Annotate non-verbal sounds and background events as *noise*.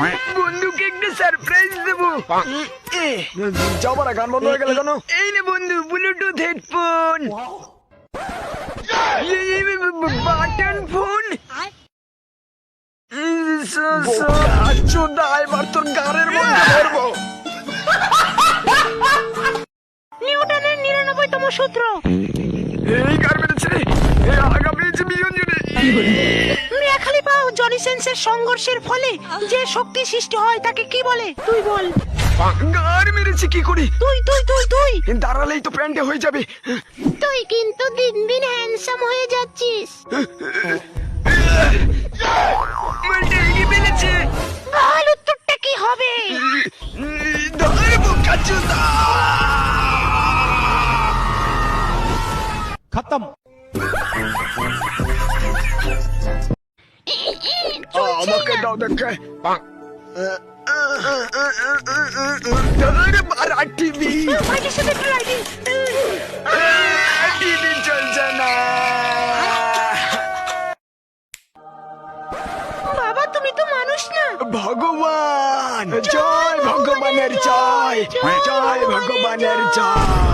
বন্ধুকে একটা সারপ্রাইজ দেবো। যাবার গান বন্ধ হয়ে গেল কেন? এই নে বন্ধু ব্লুটুথ হেডফোন বাটন ফোন এবার তোর গানের মধ্যে ধরবো। নিউটনের নিরানব্বইতম সূত্র। এই গান মেরেছে রে এই আগা পেয়েছে বিজন জুড়ে *laughs* লাইসেন্সের সংঘর্ষের ফলে যে শক্তি সৃষ্টি হয় তাকে কি বলে? তুই বল। গার মেরেছি কি করি? তুই তুই তুই তুই। দাঁড়ালেই তো প্যান্টে হয়ে যাবে। তুই কিন্তু দিন দিন হ্যান্ডসাম হয়ে যাচ্ছিস। ভালো উত্তরটা কি হবে? খতম। দাও দেখে টিভি টিভি চলছে না বাবা তুমি তো মানুষ না ভগবান জয় ভগবানের জয় জয় ভগবানের জয়